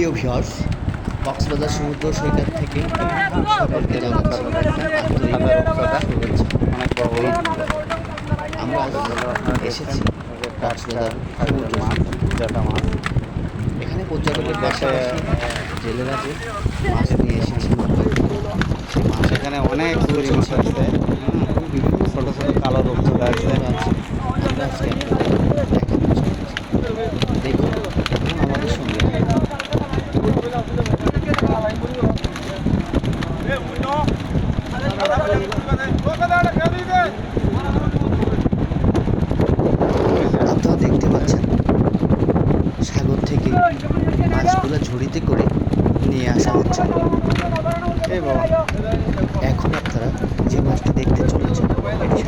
প্রিয় ভিউয়ার্স কক্সবাজার সমুদ্র সৈকত থেকে সকলকে জানাচ্ছি আমরা এসেছি কক্সবাজার মাছ এখানে পর্যটকের পাশাপাশি জেলেরা যে মাছ নিয়ে এসেছে সেই মাছ সেখানে অনেক চুরি মাছ আছে বিভিন্ন ছোট ছোট কালো আছে আছে আমরা আজকে আপনাদের দেখানোর চেষ্টা করছি। দেখুন এবং আমাদের সঙ্গে আপনারা দেখতে পাচ্ছেন সাগর থেকে মাছগুলো ঝুড়িতে করে নিয়ে আসা হচ্ছে এই বাবা এখন আপনারা যে মাছটি দেখতে চলেছেন এটি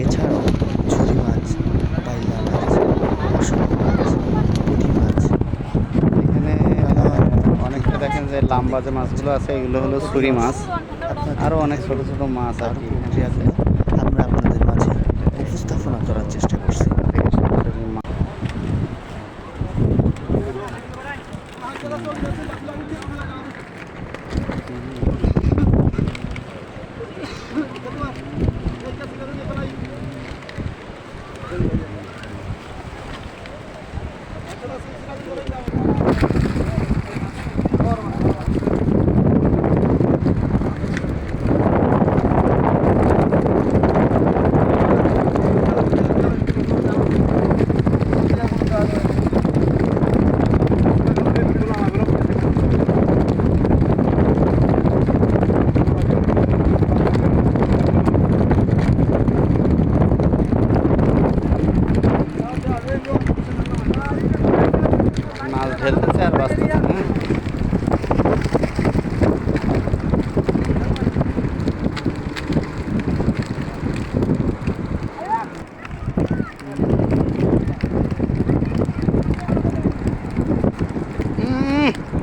এছাড়াও ঝুড়ি মাছ পাইলা মাছ অসংখ্য মাছ পুঁটি মাছ। এখানে অনেকটা দেখেন যে লাম্বা যে মাছগুলো আছে এগুলো হলো ছুরি মাছ। আরও অনেক ছোট ছোট মাছ আর কি আছে। আমরা আপনাদের মাঝে উপস্থাপনা করার চেষ্টা করছি। মাছ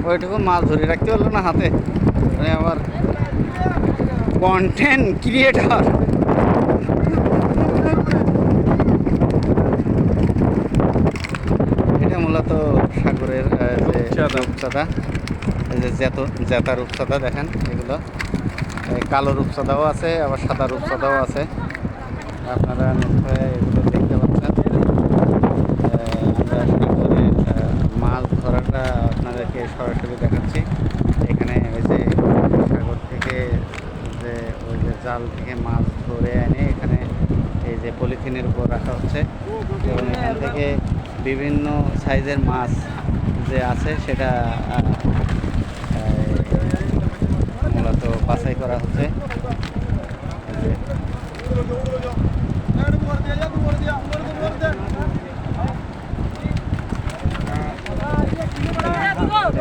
ওইটুকু মাছ ধরে রাখতে পারল না হাতে। মানে আবার কন্টেন্ট ক্রিয়েটর এটা মূলত সাগরের যে রূপচাঁদা। এই যে জ্যাত জ্যাতা রূপচাঁদা দেখেন এগুলো। কালো রূপচাঁদাও আছে আবার সাদা রূপচাঁদাও আছে। আপনারা এগুলো দেখতে পাচ্ছেন আহ, আমরা সাগরে আহ, মাছ ধরাটা আপনাদেরকে সরাসরি দেখাচ্ছি। এখানে ওই যে সাগর থেকে যে ওই যে জাল থেকে মাছ ধরে এনে এখানে এই যে পলিথিনের উপর রাখা হচ্ছে। এবং এখান থেকে বিভিন্ন সাইজের মাছ যে আছে সেটা মূলত বাছাই করা হচ্ছে এই যে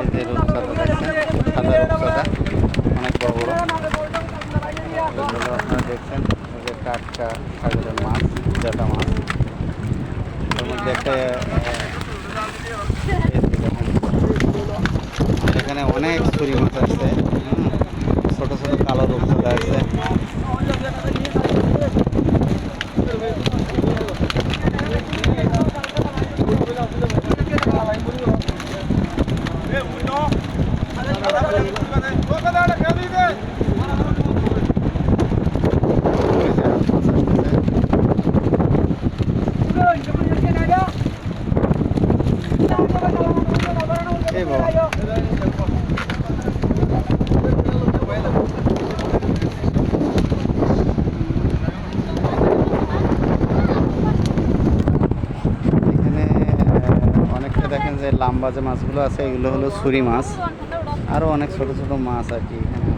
এই যে রূপচাঁদা দেখছেন সাদা রূপচাঁদা অনেক বড় বড় এগুলো আপনারা দেখছেন এই যে টাটকা সাগরের মাছ জাটা মাছ এর মধ্যে একটা এখানে অনেক ছুরি মাছ আছে ছোট ছোট কালো রূপচাঁদা আছে ওই যে মাছ আসতেছে। এই বাবা এখানে আহ, অনেকটা দেখেন যে লাম্বা যে মাছগুলো আছে, এগুলো হলো ছুরি মাছ। আরও অনেক ছোট ছোট মাছ আর কি এখানে।